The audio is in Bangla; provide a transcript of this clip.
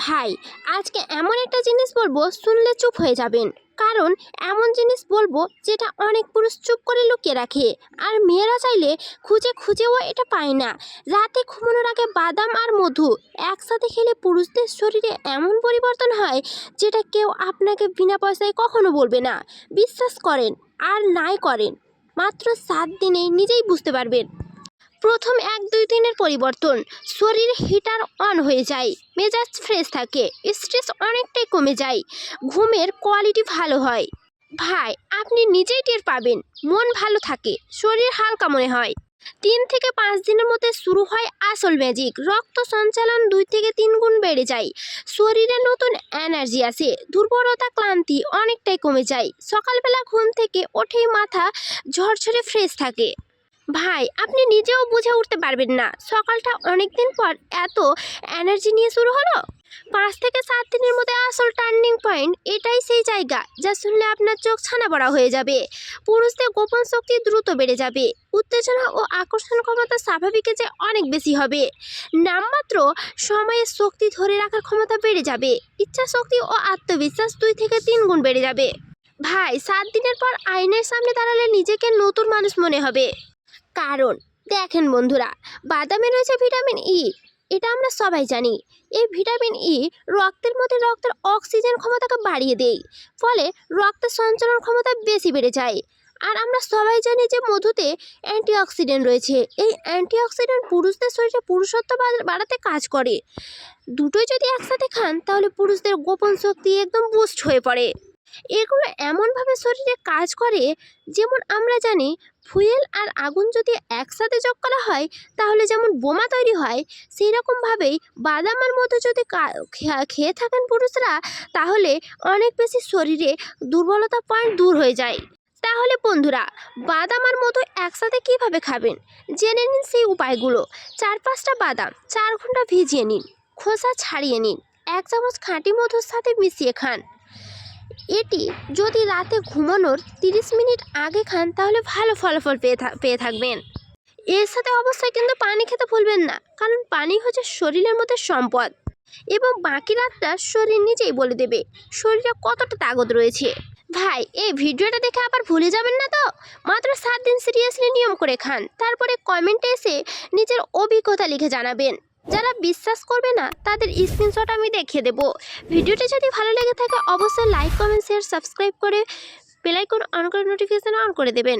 ভাই, আজকে এমন একটা জিনিস বলব, শুনলে চুপ হয়ে যাবেন। কারণ, এমন জিনিস বলব যেটা অনেক পুরুষ চুপ করে লুকিয়ে রাখে। আর মেয়েরা চাইলে খুঁজে খুঁজেও এটা পায় না। রাতে ঘুমানোর আগে বাদাম আর মধু একসাথে খেলে পুরুষদের শরীরে এমন পরিবর্তন হয় যেটা কেউ আপনাকে বিনা পয়সায় কখনো বলবে না। বিশ্বাস করেন আর নাই করেন। মাত্র সাত দিনেই নিজেই বুঝতে পারবেন। প্রথম এক দুই দিনের পরিবর্তন। শরীর হিটার অন হয়ে যায়, মেজাজ ফ্রেশ থাকে, স্ট্রেস অনেকটাই কমে যায়, ঘুমের কোয়ালিটি ভালো হয়। ভাই, আপনি নিজেই টের পাবেন, মন ভালো থাকে, শরীর হালকা মনে হয়। তিন থেকে পাঁচ দিনের মধ্যে শুরু হয় আসল ম্যাজিক রক্ত সঞ্চালন দুই থেকে তিন গুণ বেড়ে যায়, শরীরে নতুন এনার্জি আসে, দুর্বলতা, ক্লান্তি অনেকটাই কমে যায়, সকালবেলা ঘুম থেকে ওঠেই মাথা ঝরঝরে ফ্রেশ থাকে। ভাই, আপনি নিজেও বুঝে উঠতে পারবেন না। সকালটা অনেক দিন পর এত এনার্জি নিয়ে শুরু হলো? পাঁচ থেকে সাত দিনের মধ্যে আসল টার্নিং পয়েন্ট এটাই সেই জায়গা যা শুনলে আপনার চোখ ছানা বড়া হয়ে যাবে। পুরুষদের গোপন শক্তি দ্রুত বেড়ে যাবে। উত্তেজনা ও আকর্ষণ ক্ষমতা স্বাভাবিকের যে অনেক বেশি হবে। নামমাত্র সময়ে শক্তি ধরে রাখার ক্ষমতা বেড়ে যাবে। ইচ্ছা শক্তি ও আত্মবিশ্বাস দুই থেকে তিন গুণ বেড়ে যাবে। ভাই, সাত দিনের পর আয়নার সামনে দাঁড়ালে নিজেকে নতুন মানুষ মনে হবে। কারণ। দেখেন বন্ধুরা, বাদামে রয়েছে ভিটামিন ই এটা আমরা সবাই জানি। এই ভিটামিন ই রক্তের মধ্যে রক্তের অক্সিজেন ক্ষমতাকে বাড়িয়ে দেয়, ফলে রক্তের সঞ্চালন ক্ষমতা বেশি বেড়ে যায়। আর আমরা সবাই জানি যে মধুতে অ্যান্টিঅক্সিডেন্ট রয়েছে। এই অ্যান্টিঅক্সিডেন্ট পুরুষদের শরীরে পুরুষত্ব বাড়াতে কাজ করে। দুটোই যদি একসাথে খান, তাহলে পুরুষদের গোপন শক্তি একদম বুস্ট হয়ে পড়ে। এগুলো এমনভাবে শরীরে কাজ করে যেমন আমরা জানি ফুয়েল আর আগুন যদি একসাথে যোগ করা হয়, তাহলে যেমন বোমা তৈরি হয় সেই রকমভাবেই বাদাম আর মধু যদি খেয়ে থাকেন পুরুষরা, তাহলে অনেক বেশি শরীরে দুর্বলতা পয়েন্ট দূর হয়ে যায়। তাহলে বন্ধুরা, বাদাম আর একসাথে কীভাবে খাবেন? জেনে নিন সেই উপায়গুলো। চার পাঁচটা বাদাম, চার ঘণ্টা ভিজিয়ে নিন। খোসা ছাড়িয়ে নিন। এক চামচ খাঁটি মধুর সাথে মিশিয়ে খান। এটি যদি রাতে ঘুমানোর তিরিশ মিনিট আগে খান, তাহলে ভালো ফলাফল পেয়ে পেয়ে থাকবেন। এর সাথে অবশ্যই কিন্তু পানি খেতে ভুলবেন না, কারণ পানি হচ্ছে শরীরের মধ্যে সম্পদ এবং বাকি রাতটা শরীর নিজেই বলে দেবে, শরীরে কতটা তাগত রয়েছে। ভাই, এই ভিডিওটা দেখে আবার ভুলে যাবেন না তো? মাত্র সাত দিন সিরিয়াসলি নিয়ম করে খান, তারপরে কমেন্টে এসে নিজের অভিজ্ঞতা লিখে জানাবেন। যারা বিশ্বাস করবে না, তাদের স্ক্রিনশট আমি দেখিয়ে দেবো। ভিডিওটি যদি ভালো লেগে থাকে, অবশ্যই লাইক কমেন্ট শেয়ার সাবস্ক্রাইব করে বেলাইকন অন করে নোটিফিকেশান অন করে দেবেন।